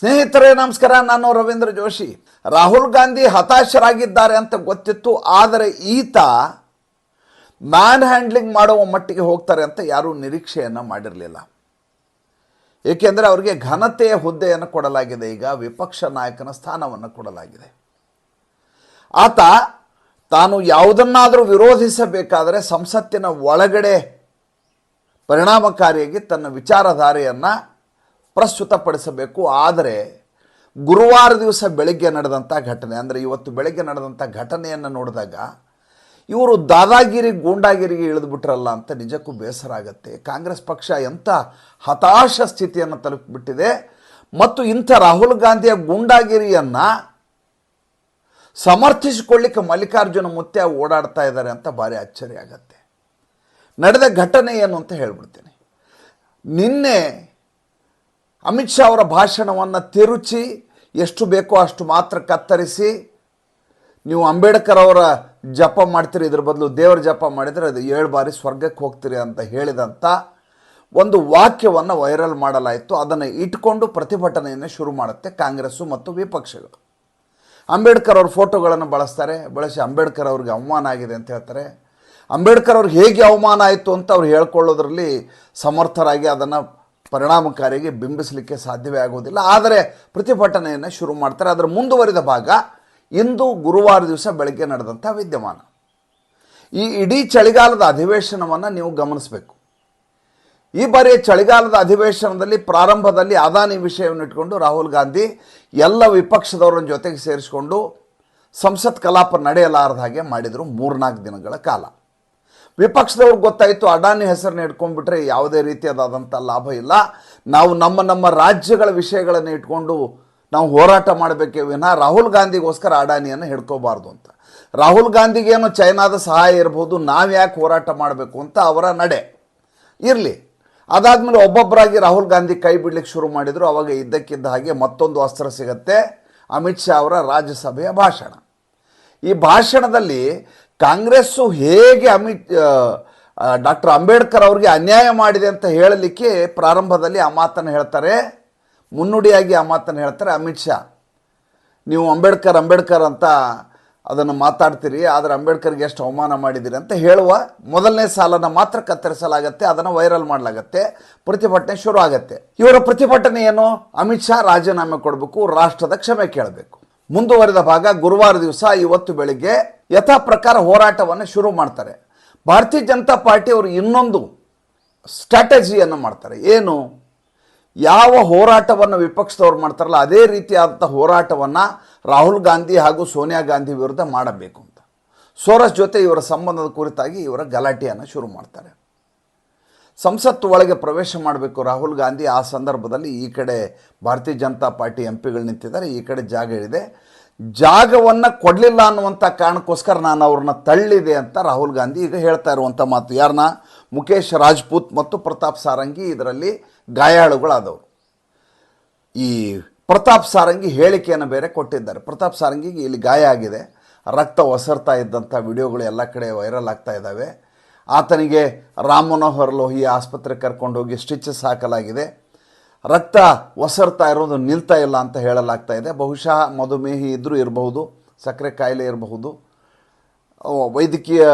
ಸ್ನೇಹಿತರೇ, ನಮಸ್ಕಾರ. ನಾನು ರವೀಂದ್ರ ಜೋಶಿ. ರಾಹುಲ್ ಗಾಂಧಿ ಹತಾಶರಾಗಿದ್ದಾರೆ ಅಂತ ಗೊತ್ತಿತ್ತು, ಆದರೆ ಈತ ಮ್ಯಾನ್ ಹ್ಯಾಂಡ್ಲಿಂಗ್ ಮಾಡುವ ಮಟ್ಟಿಗೆ ಹೋಗ್ತಾರೆ ಅಂತ ಯಾರೂ ನಿರೀಕ್ಷೆಯನ್ನು ಮಾಡಿರಲಿಲ್ಲ. ಏಕೆಂದರೆ ಅವರಿಗೆ ಘನತೆಯ ಹುದ್ದೆಯನ್ನು ಕೊಡಲಾಗಿದೆ, ಈಗ ವಿಪಕ್ಷ ನಾಯಕನ ಸ್ಥಾನವನ್ನು ಕೊಡಲಾಗಿದೆ. ಆತ ತಾನು ಯಾವುದನ್ನಾದರೂ ವಿರೋಧಿಸಬೇಕಾದರೆ ಸಂಸತ್ತಿನ ಒಳಗಡೆ ಪರಿಣಾಮಕಾರಿಯಾಗಿ ತನ್ನ ವಿಚಾರಧಾರೆಯನ್ನು ಪ್ರಸ್ತುತಪಡಿಸಬೇಕು. ಆದರೆ ಗುರುವಾರ ದಿವಸ ಬೆಳಗ್ಗೆ ನಡೆದಂಥ ಘಟನೆ, ಅಂದರೆ ಇವತ್ತು ಬೆಳಗ್ಗೆ ನಡೆದಂಥ ಘಟನೆಯನ್ನು ನೋಡಿದಾಗ ಇವರು ದಾದಾಗಿರಿ, ಗೂಂಡಾಗಿರಿಗೆ ಇಳಿದುಬಿಟ್ರಲ್ಲ ಅಂತ ನಿಜಕ್ಕೂ ಬೇಸರ ಆಗುತ್ತೆ. ಕಾಂಗ್ರೆಸ್ ಪಕ್ಷ ಎಂಥ ಹತಾಶ ಸ್ಥಿತಿಯನ್ನು ತಲುಪಿಬಿಟ್ಟಿದೆ. ಮತ್ತು ಇಂಥ ರಾಹುಲ್ ಗಾಂಧಿಯ ಗೂಂಡಾಗಿರಿಯನ್ನು ಸಮರ್ಥಿಸಿಕೊಳ್ಳಿಕ್ಕೆ ಮಲ್ಲಿಕಾರ್ಜುನ ಮುತ್ಯ ಓಡಾಡ್ತಾ ಇದ್ದಾರೆ ಅಂತ ಭಾರಿ ಅಚ್ಚರಿ ಆಗತ್ತೆ. ನಡೆದ ಘಟನೆ ಏನು ಅಂತ ಹೇಳ್ಬಿಡ್ತೀನಿ. ನಿನ್ನೆ ಅಮಿತ್ ಶಾ ಅವರ ಭಾಷಣವನ್ನು ತಿರುಚಿ, ಎಷ್ಟು ಬೇಕೋ ಅಷ್ಟು ಮಾತ್ರ ಕತ್ತರಿಸಿ, ನೀವು ಅಂಬೇಡ್ಕರ್ ಅವರ ಜಪ ಮಾಡ್ತೀರಿ, ಇದ್ರ ಬದಲು ದೇವರ ಜಪ ಮಾಡಿದರೆ ಅದು ಏಳು ಬಾರಿ ಸ್ವರ್ಗಕ್ಕೆ ಹೋಗ್ತೀರಿ ಅಂತ ಹೇಳಿದಂಥ ಒಂದು ವಾಕ್ಯವನ್ನು ವೈರಲ್ ಮಾಡಲಾಯಿತು. ಅದನ್ನು ಇಟ್ಕೊಂಡು ಪ್ರತಿಭಟನೆಯನ್ನು ಶುರು ಮಾಡುತ್ತೆ ಕಾಂಗ್ರೆಸ್ಸು ಮತ್ತು ವಿಪಕ್ಷಗಳು. ಅಂಬೇಡ್ಕರ್ ಅವ್ರ ಫೋಟೋಗಳನ್ನು ಬಳಸ್ತಾರೆ. ಬಳಸಿ ಅಂಬೇಡ್ಕರ್ ಅವ್ರಿಗೆ ಅವಮಾನ ಆಗಿದೆ ಅಂತ ಹೇಳ್ತಾರೆ. ಅಂಬೇಡ್ಕರ್ ಅವ್ರಿಗೆ ಹೇಗೆ ಅವಮಾನ ಆಯಿತು ಅಂತ ಅವ್ರು ಹೇಳ್ಕೊಳ್ಳೋದ್ರಲ್ಲಿ ಸಮರ್ಥರಾಗಿ ಅದನ್ನು ಪರಿಣಾಮಕಾರಿಯಾಗಿ ಬಿಂಬಿಸಲಿಕ್ಕೆ ಸಾಧ್ಯವೇ ಆಗುವುದಿಲ್ಲ. ಆದರೆ ಪ್ರತಿಭಟನೆಯನ್ನು ಶುರು ಮಾಡ್ತಾರೆ. ಅದರ ಮುಂದುವರಿದ ಭಾಗ ಇಂದು ಗುರುವಾರ ದಿವಸ ಬೆಳಗ್ಗೆ ನಡೆದಂಥ ವಿದ್ಯಮಾನ. ಈ ಇಡೀ ಚಳಿಗಾಲದ ಅಧಿವೇಶನವನ್ನು ನೀವು ಗಮನಿಸಬೇಕು. ಈ ಬಾರಿಯ ಚಳಿಗಾಲದ ಅಧಿವೇಶನದಲ್ಲಿ ಪ್ರಾರಂಭದಲ್ಲಿ ಅದಾನಿ ವಿಷಯವನ್ನು ಇಟ್ಕೊಂಡು ರಾಹುಲ್ ಗಾಂಧಿ ಎಲ್ಲ ವಿಪಕ್ಷದವರ ಜೊತೆಗೆ ಸೇರಿಸಿಕೊಂಡು ಸಂಸತ್ ಕಲಾಪ ನಡೆಯಲಾರದ ಹಾಗೆ ಮಾಡಿದರು ಮೂರ್ನಾಲ್ಕು ದಿನಗಳ ಕಾಲ. ವಿಪಕ್ಷದವ್ರಿಗೆ ಗೊತ್ತಾಯಿತು, ಅಡಾನಿ ಹೆಸರನ್ನ ಇಟ್ಕೊಂಡ್ಬಿಟ್ರೆ ಯಾವುದೇ ರೀತಿಯಾದಂಥ ಲಾಭ ಇಲ್ಲ. ನಾವು ನಮ್ಮ ನಮ್ಮ ರಾಜ್ಯಗಳ ವಿಷಯಗಳನ್ನು ಇಟ್ಕೊಂಡು ನಾವು ಹೋರಾಟ ಮಾಡಬೇಕೇ ವಿನಃ ರಾಹುಲ್ ಗಾಂಧಿಗೋಸ್ಕರ ಅಡಾನಿಯನ್ನು ಹಿಡ್ಕೋಬಾರ್ದು ಅಂತ. ರಾಹುಲ್ ಗಾಂಧಿಗೇನು ಚೈನಾದ ಸಹಾಯ ಇರ್ಬೋದು, ನಾವು ಯಾಕೆ ಹೋರಾಟ ಮಾಡಬೇಕು ಅಂತ ಅವರ ನಡೆ. ಇರಲಿ. ಅದಾದಮೇಲೆ ಒಬ್ಬೊಬ್ಬರಾಗಿ ರಾಹುಲ್ ಗಾಂಧಿ ಕೈ ಬಿಡ್ಲಿಕ್ಕೆ ಶುರು ಮಾಡಿದರು, ಅವಾಗ ಇದ್ದಕ್ಕಿದ್ದ ಹಾಗೆ ಮತ್ತೊಂದು ಅಸ್ತ್ರ ಸಿಗತ್ತೆ, ಅಮಿತ್ ಶಾ ಅವರ ರಾಜ್ಯಸಭೆಯ ಭಾಷಣ. ಈ ಭಾಷಣದಲ್ಲಿ ಕಾಂಗ್ರೆಸ್ಸು ಹೇಗೆ ಅಮಿತ್ ಡಾಕ್ಟರ್ ಅಂಬೇಡ್ಕರ್ ಅವರಿಗೆ ಅನ್ಯಾಯ ಮಾಡಿದೆ ಅಂತ ಹೇಳಲಿಕ್ಕೆ ಪ್ರಾರಂಭದಲ್ಲಿ ಆ ಮಾತನ್ನು ಹೇಳ್ತಾರೆ. ಮುನ್ನುಡಿಯಾಗಿ ಆ ಮಾತನ್ನು ಹೇಳ್ತಾರೆ ಅಮಿತ್ ಶಾ. ನೀವು ಅಂಬೇಡ್ಕರ್ ಅಂಬೇಡ್ಕರ್ ಅಂತ ಅದನ್ನು ಮಾತಾಡ್ತೀರಿ, ಆದರೆ ಅಂಬೇಡ್ಕರ್ಗೆ ಎಷ್ಟು ಅವಮಾನ ಮಾಡಿದ್ದೀರಿ ಅಂತ ಹೇಳುವ ಮೊದಲನೇ ಸಾಲನ್ನು ಮಾತ್ರ ಕತ್ತರಿಸಲಾಗತ್ತೆ, ಅದನ್ನು ವೈರಲ್ ಮಾಡಲಾಗತ್ತೆ, ಪ್ರತಿಭಟನೆ ಶುರು ಆಗತ್ತೆ ಇವರ ಪ್ರತಿಭಟನೆ ಏನು? ಅಮಿತ್ ಶಾ ರಾಜೀನಾಮೆ ಕೊಡಬೇಕು, ರಾಷ್ಟ್ರದ ಕ್ಷಮೆ ಕೇಳಬೇಕು. ಮುಂದುವರೆದ ಭಾಗ ಗುರುವಾರ ದಿವಸ ಇವತ್ತು ಬೆಳಿಗ್ಗೆ ಯಥಾ ಪ್ರಕಾರ ಹೋರಾಟವನ್ನು ಶುರು ಮಾಡ್ತಾರೆ. ಭಾರತೀಯ ಜನತಾ ಪಾರ್ಟಿ ಅವರು ಇನ್ನೊಂದು ಸ್ಟ್ರಾಟಜಿಯನ್ನು ಮಾಡ್ತಾರೆ. ಏನು? ಯಾವ ಹೋರಾಟವನ್ನು ವಿಪಕ್ಷದವ್ರು ಮಾಡ್ತಾರಲ್ಲ, ಅದೇ ರೀತಿಯಾದಂಥ ಹೋರಾಟವನ್ನು ರಾಹುಲ್ ಗಾಂಧಿ ಹಾಗೂ ಸೋನಿಯಾ ಗಾಂಧಿ ವಿರುದ್ಧ ಮಾಡಬೇಕು ಅಂತ. ಸೋರಸ್ ಜೊತೆ ಇವರ ಸಂಬಂಧದ ಕುರಿತಾಗಿ ಇವರ ಗಲಾಟೆಯನ್ನು ಶುರು ಮಾಡ್ತಾರೆ. ಸಂಸತ್ತು ಒಳಗೆ ಪ್ರವೇಶ ಮಾಡಬೇಕು ರಾಹುಲ್ ಗಾಂಧಿ, ಆ ಸಂದರ್ಭದಲ್ಲಿ ಈ ಕಡೆ ಭಾರತೀಯ ಜನತಾ ಪಾರ್ಟಿ ಎಂ ಪಿಗಳು ನಿಂತಿದ್ದಾರೆ, ಈ ಕಡೆ ಜಾಗ ಇದೆ ಜಾಗವನ್ನು ಕೊಡಲಿಲ್ಲ ಅನ್ನುವಂಥ ಕಾರಣಕ್ಕೋಸ್ಕರ ನಾನು ಅವ್ರನ್ನ ತಳ್ಳಿದೆ ಅಂತ ರಾಹುಲ್ ಗಾಂಧಿ ಈಗ ಹೇಳ್ತಾ ಇರುವಂಥ ಮಾತು. ಯಾರನ್ನ ಮುಖೇಶ್ ರಾಜ್ಪೂತ್ ಮತ್ತು ಪ್ರತಾಪ್ ಸಾರಂಗಿ ಇದರಲ್ಲಿ ಗಾಯಾಳುಗಳಾದವರು. ಈ ಪ್ರತಾಪ್ ಸಾರಂಗಿ ಹೇಳಿಕೆಯನ್ನು ಬೇರೆ ಕೊಟ್ಟಿದ್ದಾರೆ. ಪ್ರತಾಪ್ ಸಾರಂಗಿಗೆ ಇಲ್ಲಿ ಗಾಯ ಆಗಿದೆ. ರಕ್ತ ಒಸರ್ತಾ ಇದ್ದಂಥ ವಿಡಿಯೋಗಳು ಎಲ್ಲ ಕಡೆ ವೈರಲ್ ಆಗ್ತಾ ಇದ್ದಾವೆ. ಆತನಿಗೆ ರಾಮ್ ಮನೋಹರ್ ಲೋಹಿಯ ಕರ್ಕೊಂಡು ಹೋಗಿ ಸ್ಟಿಚಸ್ ಹಾಕಲಾಗಿದೆ. ರಕ್ತ ಒಸರ್ತಾ ಇರೋದು ನಿಲ್ತಾ ಇಲ್ಲ ಅಂತ ಹೇಳಲಾಗ್ತಾ ಇದೆ. ಬಹುಶಃ ಮಧುಮೇಹಿ ಇದ್ದರೂ ಇರಬಹುದು, ಸಕ್ಕರೆ ಕಾಯಿಲೆ ಇರಬಹುದು. ವೈದ್ಯಕೀಯ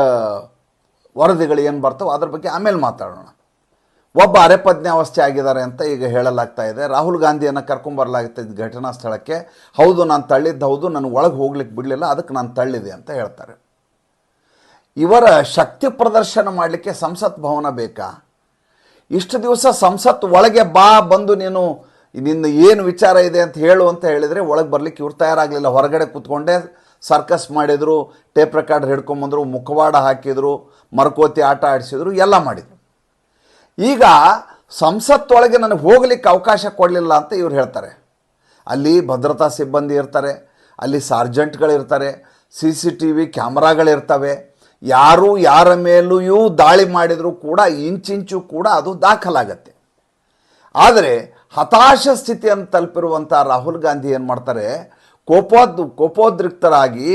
ವರದಿಗಳು ಏನು ಬರ್ತವೆ ಅದ್ರ ಬಗ್ಗೆ ಆಮೇಲೆ ಮಾತಾಡೋಣ. ಒಬ್ಬ ಅರೆಪಜ್ಞಾವಸ್ಥೆ ಆಗಿದ್ದಾರೆ ಅಂತ ಈಗ ಹೇಳಲಾಗ್ತಾ ಇದೆ. ರಾಹುಲ್ ಗಾಂಧಿಯನ್ನು ಕರ್ಕೊಂಬರಲಾಗುತ್ತೆ ಘಟನಾ ಸ್ಥಳಕ್ಕೆ. ಹೌದು, ನಾನು ತಳ್ಳಿದ್ದು ಹೌದು ನನಗೆ ಒಳಗೆ ಹೋಗ್ಲಿಕ್ಕೆ ಬಿಡಲಿಲ್ಲ ಅದಕ್ಕೆ ನಾನು ತಳ್ಳಿದೆ ಅಂತ ಹೇಳ್ತಾರೆ. ಇವರ ಶಕ್ತಿ ಪ್ರದರ್ಶನ ಮಾಡಲಿಕ್ಕೆ ಸಂಸತ್ ಭವನ ಬೇಕಾ? ಇಷ್ಟು ದಿವಸ ಸಂಸತ್ ಒಳಗೆ ಬಾ, ಬಂದು ನೀನು ನಿನ್ನ ಏನು ವಿಚಾರ ಇದೆ ಅಂತ ಹೇಳು ಅಂತ ಹೇಳಿದರೆ ಒಳಗೆ ಬರಲಿಕ್ಕೆ ಇವ್ರು ತಯಾರಾಗಲಿಲ್ಲ. ಹೊರಗಡೆ ಕೂತ್ಕೊಂಡೇ, ಸರ್ಕಸ್ ಮಾಡಿದರು, ಟೇಪ್ ರೆಕಾರ್ಡ್ ಹಿಡ್ಕೊಂಬಂದರು ಮುಖವಾಡ ಹಾಕಿದರು, ಮರಕೋತಿ ಆಟ ಆಡಿಸಿದ್ರು, ಎಲ್ಲ ಮಾಡಿದರು. ಈಗ ಸಂಸತ್ತೊಳಗೆ ನನಗೆ ಹೋಗಲಿಕ್ಕೆ ಅವಕಾಶ ಕೊಡಲಿಲ್ಲ ಅಂತ ಇವ್ರು ಹೇಳ್ತಾರೆ. ಅಲ್ಲಿ ಭದ್ರತಾ ಸಿಬ್ಬಂದಿ ಇರ್ತಾರೆ, ಅಲ್ಲಿ ಸಾರ್ಜೆಂಟ್ಗಳಿರ್ತಾರೆ, ಸಿ ಸಿ ಟಿ ವಿ ಕ್ಯಾಮ್ರಾಗಳಿರ್ತವೆ ಯಾರು ಯಾರ ಮೇಲೂ ದಾಳಿ ಮಾಡಿದರೂ ಕೂಡ, ಇಂಚಿಂಚು ಕೂಡ ಅದು ದಾಖಲಾಗತ್ತೆ. ಆದರೆ ಹತಾಶ ಸ್ಥಿತಿಯನ್ನು ತಲುಪಿರುವಂಥ ರಾಹುಲ್ ಗಾಂಧಿ ಏನು ಮಾಡ್ತಾರೆ? ಕೋಪೋದ್, ಕೋಪೋದ್ರಿಕ್ತರಾಗಿ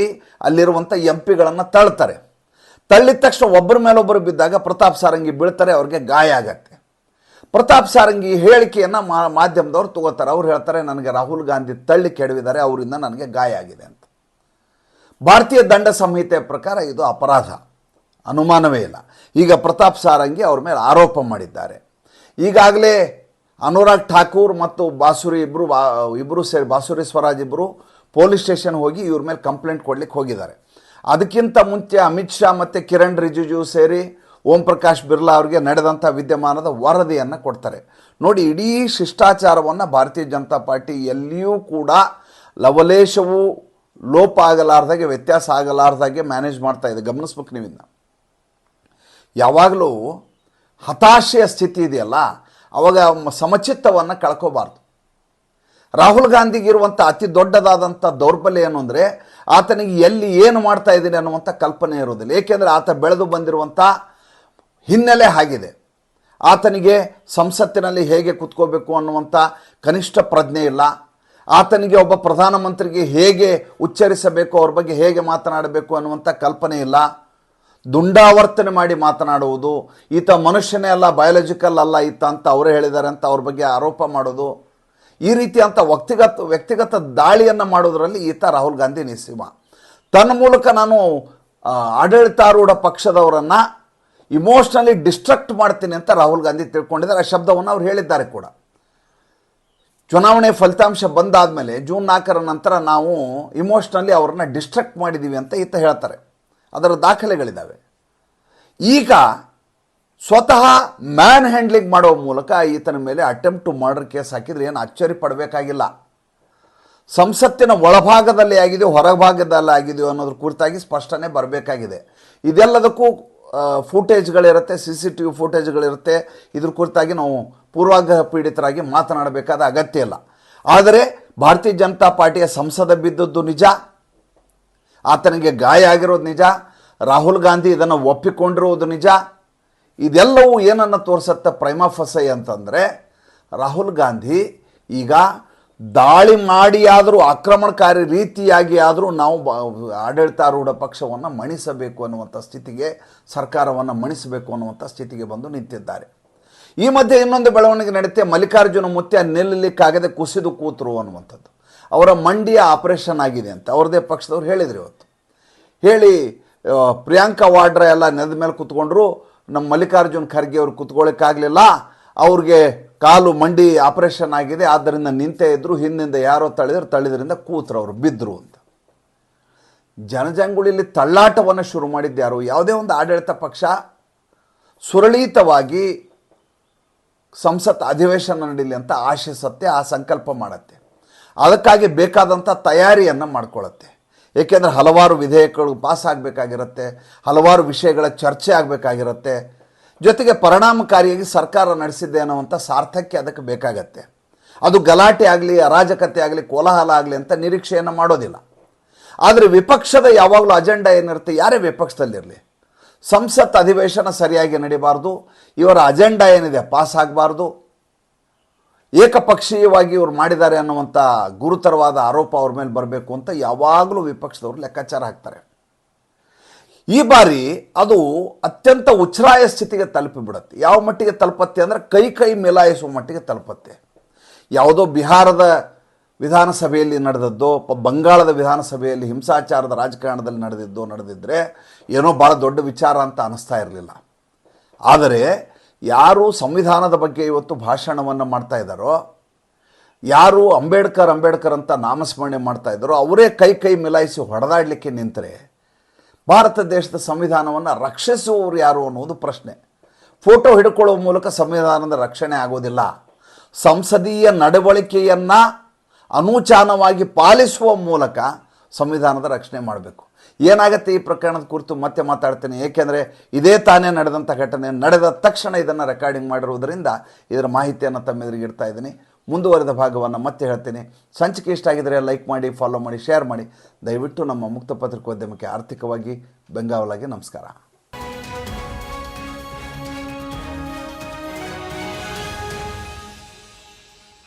ಅಲ್ಲಿರುವಂಥ ಎಂ ಪಿಗಳನ್ನು ತಳ್ತಾರೆ. ತಳ್ಳಿದ ತಕ್ಷಣ ಒಬ್ಬರ ಮೇಲೊಬ್ಬರು ಬಿದ್ದಾಗ ಪ್ರತಾಪ್ ಸಾರಂಗಿ ಬೀಳ್ತಾರೆ, ಅವ್ರಿಗೆ ಗಾಯ ಆಗತ್ತೆ. ಪ್ರತಾಪ್ ಸಾರಂಗಿ ಹೇಳಿಕೆಯನ್ನು ಮಾಧ್ಯಮದವ್ರು ತಗೋತಾರೆ. ಅವ್ರು ಹೇಳ್ತಾರೆ, ನನಗೆ ರಾಹುಲ್ ಗಾಂಧಿ ತಳ್ಳಿ ಕೆಡವಿದ್ದಾರೆ, ಅವರಿಂದ ನನಗೆ ಗಾಯ ಆಗಿದೆ ಅಂತ. ಭಾರತೀಯ ದಂಡ ಸಂಹಿತೆ ಪ್ರಕಾರ ಇದು ಅಪರಾಧ. ಅನುಮಾನವೇ ಇಲ್ಲ. ಈಗ ಪ್ರತಾಪ್ ಸಾರಂಗಿ ಅವ್ರ ಮೇಲೆ ಆರೋಪ ಮಾಡಿದ್ದಾರೆ. ಈಗಾಗಲೇ ಅನುರಾಗ್ ಠಾಕೂರ್ ಮತ್ತು ಬಾಸುರಿ ಇಬ್ಬರು ಇಬ್ಬರು ಸೇರಿ ಬಾಸುರಿ ಸ್ವರಾಜ್ ಇಬ್ಬರು ಪೊಲೀಸ್ ಸ್ಟೇಷನ್ ಹೋಗಿ ಇವ್ರ ಮೇಲೆ ಕಂಪ್ಲೇಂಟ್ ಕೊಡ್ಲಿಕ್ಕೆ ಹೋಗಿದ್ದಾರೆ. ಅದಕ್ಕಿಂತ ಮುಂಚೆ ಅಮಿತ್ ಶಾ ಮತ್ತು ಕಿರಣ್ ರಿಜಿಜು ಸೇರಿ ಓಂ ಪ್ರಕಾಶ್ ಬಿರ್ಲಾ ಅವರಿಗೆ ನಡೆದಂಥ ವಿದ್ಯಮಾನದ ವರದಿಯನ್ನು ಕೊಡ್ತಾರೆ. ನೋಡಿ, ಇಡೀ ಶಿಷ್ಟಾಚಾರವನ್ನು ಭಾರತೀಯ ಜನತಾ ಪಾರ್ಟಿ ಎಲ್ಲಿಯೂ ಕೂಡ ಲವಲೇಶವು ಲೋಪ ಆಗಲಾರ್ದಾಗೆ, ವ್ಯತ್ಯಾಸ ಆಗಲಾರ್ದಾಗೆ ಮ್ಯಾನೇಜ್ ಮಾಡ್ತಾ ಇದೆ. ಗಮನಿಸ್ಬೇಕು ನೀವಿನ್ನ ಯಾವಾಗಲೂ ಹತಾಶೆಯ ಸ್ಥಿತಿ ಇದೆಯಲ್ಲ, ಅವಾಗ ಸಮಚಿತ್ತವನ್ನು ಕಳ್ಕೋಬಾರ್ದು. ರಾಹುಲ್ ಗಾಂಧಿಗಿರುವಂಥ ಅತಿ ದೊಡ್ಡದಾದಂಥ ದೌರ್ಬಲ್ಯ ಏನು ಅಂದರೆ, ಆತನಿಗೆ ಎಲ್ಲಿ ಏನು ಮಾಡ್ತಾ ಇದ್ದೀನಿ ಅನ್ನುವಂಥ ಕಲ್ಪನೆ ಇರೋದಿಲ್ಲ ಏಕೆಂದರೆ ಆತ ಬೆಳೆದು ಬಂದಿರುವಂಥ ಹಿನ್ನೆಲೆ ಆಗಿದೆ. ಆತನಿಗೆ ಸಂಸತ್ತಿನಲ್ಲಿ ಹೇಗೆ ಕುತ್ಕೋಬೇಕು ಅನ್ನುವಂಥ ಕನಿಷ್ಠ ಪ್ರಜ್ಞೆ ಇಲ್ಲ. ಆತನಿಗೆ ಒಬ್ಬ ಪ್ರಧಾನಮಂತ್ರಿಗೆ ಹೇಗೆ ಉಚ್ಚರಿಸಬೇಕು, ಅವ್ರ ಬಗ್ಗೆ ಹೇಗೆ ಮಾತನಾಡಬೇಕು ಅನ್ನುವಂಥ ಕಲ್ಪನೆ ಇಲ್ಲ. ದುಂಡಾವರ್ತನೆ ಮಾಡಿ ಮಾತನಾಡುವುದು, ಈತ ಮನುಷ್ಯನೇ ಅಲ್ಲ ಬಯಾಲಜಿಕಲ್ ಅಲ್ಲ ಈತ ಅಂತ ಅವರೇ ಹೇಳಿದ್ದಾರೆ ಅಂತ ಅವ್ರ ಬಗ್ಗೆ ಆರೋಪ ಮಾಡೋದು ಈ ರೀತಿ ಅಂತ ವ್ಯಕ್ತಿಗತ ವ್ಯಕ್ತಿಗತ ದಾಳಿಯನ್ನು ಮಾಡೋದರಲ್ಲಿ ಈತ ರಾಹುಲ್ ಗಾಂಧಿ ನಿಸ್ಸೀಮ. ತನ್ನ ಮೂಲಕ ನಾನು ಆಡಳಿತಾರೂಢ ಪಕ್ಷದವರನ್ನು ಇಮೋಷ್ನಲಿ ಡಿಸ್ಟ್ರಕ್ಟ್ ಮಾಡ್ತೀನಿ ಅಂತ ರಾಹುಲ್ ಗಾಂಧಿ ತಿಳ್ಕೊಂಡಿದ್ದಾರೆ. ಆ ಶಬ್ದವನ್ನು ಅವ್ರು ಹೇಳಿದ್ದಾರೆ ಕೂಡ. ಚುನಾವಣೆ ಫಲಿತಾಂಶ ಬಂದಾದಮೇಲೆ ಜೂನ್ ನಾಲ್ಕರ ನಂತರ ನಾವು ಇಮೋಷ್ನಲಿ ಅವ್ರನ್ನ ಡಿಸ್ಟ್ರಕ್ಟ್ ಮಾಡಿದ್ದೀವಿ ಅಂತ ಈತ ಹೇಳ್ತಾರೆ. ಅದರ ದಾಖಲೆಗಳಿದ್ದಾವೆ ಈಗ ಸ್ವತಃ ಮ್ಯಾನ್ ಹ್ಯಾಂಡ್ಲಿಂಗ್ ಮಾಡೋ ಮೂಲಕ ಈತನ ಮೇಲೆ ಅಟೆಂಪ್ಟ್ ಟು ಮರ್ಡರ್ ಕೇಸ್ ಹಾಕಿದರೆ ಏನು ಅಚ್ಚರಿ ಪಡಬೇಕಾಗಿಲ್ಲ. ಸಂಸತ್ತಿನ ಒಳಭಾಗದಲ್ಲಿ ಆಗಿದೆಯೋ ಹೊರಭಾಗದಲ್ಲಿ ಆಗಿದೆಯೋ ಅನ್ನೋದ್ರ ಕುರಿತಾಗಿ ಸ್ಪಷ್ಟನೆ ಬರಬೇಕಾಗಿದೆ. ಇದೆಲ್ಲದಕ್ಕೂ ಫೂಟೇಜ್ಗಳಿರುತ್ತೆ ಸಿ ಸಿ ಟಿ ವಿ ಫೂಟೇಜ್ಗಳಿರುತ್ತೆ ಇದ್ರ ಕುರಿತಾಗಿ ನಾವು ಪೂರ್ವಾಗ್ರಹ ಪೀಡಿತರಾಗಿ ಮಾತನಾಡಬೇಕಾದ ಅಗತ್ಯ ಇಲ್ಲ. ಆದರೆ ಭಾರತೀಯ ಜನತಾ ಪಾರ್ಟಿಯ ಸಂಸದ ಬಿದ್ದದ್ದು ನಿಜ, ಆತನಿಗೆ ಗಾಯ ಆಗಿರೋದು ನಿಜ, ರಾಹುಲ್ ಗಾಂಧಿ ಇದನ್ನು ಒಪ್ಪಿಕೊಂಡಿರುವುದು ನಿಜ. ಇದೆಲ್ಲವೂ ಏನನ್ನು ತೋರಿಸುತ್ತೆ ಪ್ರೈಮಾಫಸೈ ಅಂತಂದರೆ, ರಾಹುಲ್ ಗಾಂಧಿ ಈಗ ದಾಳಿ ಮಾಡಿಯಾದರೂ, ಆಕ್ರಮಣಕಾರಿ ರೀತಿಯಾಗಿ ಆದರೂ ನಾವು ಆಡಳಿತಾರೂಢ ಪಕ್ಷವನ್ನು ಮಣಿಸಬೇಕು ಅನ್ನುವಂಥ ಸ್ಥಿತಿಗೆ, ಸರ್ಕಾರವನ್ನು ಮಣಿಸಬೇಕು ಅನ್ನುವಂಥ ಸ್ಥಿತಿಗೆ ಬಂದು ನಿಂತಿದ್ದಾರೆ. ಈ ಮಧ್ಯೆ ಇನ್ನೊಂದು ಬೆಳವಣಿಗೆ ನಡೀತೆ ಮಲ್ಲಿಕಾರ್ಜುನ ಮುತ್ಯ ನಿಲ್ಲಲಿಕ್ಕಾಗದೆ ಕುಸಿದು ಕೂತರು ಅನ್ನುವಂಥದ್ದು. ಅವರ ಮಂಡಿಯ ಆಪರೇಷನ್ ಆಗಿದೆ ಅಂತ. ಅವ್ರದೇ ಪಕ್ಷದವ್ರು ಹೇಳಿದರು ಇವತ್ತು. ಹೇಳಿ ಪ್ರಿಯಾಂಕಾ ವಾಡ್ರಾ ಎಲ್ಲ ನೆಲದ ಮೇಲೆ ಕೂತ್ಕೊಂಡ್ರು. ನಮ್ಮ ಮಲ್ಲಿಕಾರ್ಜುನ್ ಖರ್ಗೆ ಅವರು ಕೂತ್ಕೊಳ್ಳೋಕ್ಕಾಗಲಿಲ್ಲ. ಅವ್ರಿಗೆ ಕಾಲು ಮಂಡಿ ಆಪರೇಷನ್ ಆಗಿದೆ. ಆದ್ದರಿಂದ ನಿಂತೇ ಇದ್ದರು ಹಿಂದಿಂದ ಯಾರೋ ತಳ್ಳಿದ್ರು ತಳಿದ್ರಿಂದ ಕೂತರು ಅವರು ಬಿದ್ದರು ಅಂತ. ಜನಜಂಗುಳಿಯಲ್ಲಿ ತಳ್ಳಾಟವನ್ನು ಶುರು ಮಾಡಿದ್ಯಾರು ಯಾವುದೇ ಒಂದು ಆಡಳಿತ ಪಕ್ಷ ಸುರಳಿತವಾಗಿ ಸಂಸತ್ ಅಧಿವೇಶನ ನಡೀಲಿ ಅಂತ ಆಶಿಸುತ್ತೆ ಆ ಸಂಕಲ್ಪ ಮಾಡುತ್ತೆ. ಅದಕ್ಕಾಗಿ ಬೇಕಾದಂಥ ತಯಾರಿಯನ್ನು ಮಾಡ್ಕೊಳ್ಳುತ್ತೆ ಏಕೆಂದರೆ ಹಲವಾರು ವಿಧೇಯಕಗಳು ಪಾಸ್ ಆಗಬೇಕಾಗಿರುತ್ತೆ, ಹಲವಾರು ವಿಷಯಗಳ ಚರ್ಚೆ ಆಗಬೇಕಾಗಿರುತ್ತೆ. ಜೊತೆಗೆ ಪರಿಣಾಮಕಾರಿಯಾಗಿ ಸರ್ಕಾರ ನಡೆಸಿದ್ದೆ ಅನ್ನೋವಂಥ ಸಾರ್ಥಕ್ಯ ಅದಕ್ಕೆ ಬೇಕಾಗತ್ತೆ. ಅದು ಗಲಾಟೆ ಆಗಲಿ, ಅರಾಜಕತೆ ಆಗಲಿ, ಕೋಲಾಹಲ ಆಗಲಿ ಅಂತ ನಿರೀಕ್ಷೆಯನ್ನು ಮಾಡೋದಿಲ್ಲ. ಆದರೆ ವಿಪಕ್ಷದ ಯಾವಾಗಲೂ ಅಜೆಂಡಾ ಏನಿರುತ್ತೆ, ಯಾರೇ ವಿಪಕ್ಷದಲ್ಲಿರಲಿ ಸಂಸತ್ ಅಧಿವೇಶನ ಸರಿಯಾಗಿ ನಡಿಬಾರ್ದು, ಇವರ ಅಜೆಂಡಾ ಏನಿದೆ ಪಾಸ್ ಆಗಬಾರ್ದು. ಏಕಪಕ್ಷೀಯವಾಗಿ ಇವರು ಮಾಡಿದ್ದಾರೆ ಅನ್ನುವಂಥ ಗುರುತರವಾದ ಆರೋಪ ಅವ್ರ ಮೇಲೆ ಬರಬೇಕು ಅಂತ ಯಾವಾಗಲೂ ವಿಪಕ್ಷದವರು ಲೆಕ್ಕಾಚಾರ ಹಾಕ್ತಾರೆ. ಈ ಬಾರಿ ಅದು ಅತ್ಯಂತ ಉಚ್ಛ್ರಾಯ ಸ್ಥಿತಿಗೆ ತಲುಪಿಬಿಡುತ್ತೆ. ಯಾವ ಮಟ್ಟಿಗೆ ತಲುಪತ್ತೆ ಅಂದರೆ ಕೈ ಕೈ ಮೇಲಾಯಿಸುವ ಮಟ್ಟಿಗೆ ತಲುಪತ್ತೆ. ಯಾವುದೋ ಬಿಹಾರದ ವಿಧಾನಸಭೆಯಲ್ಲಿ ನಡೆದದ್ದೋ ಬಂಗಾಳದ ವಿಧಾನಸಭೆಯಲ್ಲಿ ಹಿಂಸಾಚಾರದ ರಾಜಕಾರಣದಲ್ಲಿ ನಡೆದಿದ್ದೋ ನಡೆದಿದ್ದರೆ ಏನೋ ಭಾಳ ದೊಡ್ಡ ವಿಚಾರ ಅಂತ ಅನ್ನಿಸ್ತಾ ಇರಲಿಲ್ಲ. ಆದರೆ ಯಾರು ಸಂವಿಧಾನದ ಬಗ್ಗೆ ಇವತ್ತು ಭಾಷಣವನ್ನು ಮಾಡ್ತಾ ಇದ್ದಾರೋ, ಯಾರು ಅಂಬೇಡ್ಕರ್ ಅಂಬೇಡ್ಕರ್ ಅಂತ ನಾಮಸ್ಮರಣೆ ಮಾಡ್ತಾ ಇದ್ದಾರೋ, ಅವರೇ ಕೈ ಕೈ ಮಿಲಾಯಿಸಿ ಹೊಡೆದಾಡಲಿಕ್ಕೆ ನಿಂತರೆ ಭಾರತ ದೇಶದ ಸಂವಿಧಾನವನ್ನು ರಕ್ಷಿಸುವವರು ಯಾರು ಅನ್ನೋದು ಪ್ರಶ್ನೆ. ಫೋಟೋ ಹಿಡ್ಕೊಳ್ಳುವ ಮೂಲಕ ಸಂವಿಧಾನದ ರಕ್ಷಣೆ ಆಗೋದಿಲ್ಲ. ಸಂಸದೀಯ ನಡವಳಿಕೆಯನ್ನು ಅನೂಚಾನವಾಗಿ ಪಾಲಿಸುವ ಮೂಲಕ ಸಂವಿಧಾನದ ರಕ್ಷಣೆ ಮಾಡಬೇಕು. ಏನಾಗುತ್ತೆ ಈ ಪ್ರಕರಣದ ಕುರಿತು ಮತ್ತೆ ಮಾತಾಡ್ತೀನಿ. ಏಕೆಂದರೆ ಇದೇ ತಾನೇ ನಡೆದಂಥ ಘಟನೆ. ನಡೆದ ತಕ್ಷಣ ಇದನ್ನು ರೆಕಾರ್ಡಿಂಗ್ ಮಾಡಿರುವುದರಿಂದ ಇದರ ಮಾಹಿತಿಯನ್ನು ತಮ್ಮೆದುರಿಗೆ ಇಡ್ತಾ ಇದ್ದೀನಿ. ಮುಂದುವರೆದ ಭಾಗವನ್ನು ಮತ್ತೆ ಹೇಳ್ತೀನಿ. ಸಂಚಿಕೆ ಇಷ್ಟ ಆಗಿದರೆ ಲೈಕ್ ಮಾಡಿ ಫಾಲೋ ಮಾಡಿ ಶೇರ್ ಮಾಡಿ. ದಯವಿಟ್ಟು ನಮ್ಮ ಮುಕ್ತ ಪತ್ರಿಕೋದ್ಯಮಕ್ಕೆ ಆರ್ಥಿಕವಾಗಿ ಬೆಂಗಾವಲಾಗಿ ನಮಸ್ಕಾರ.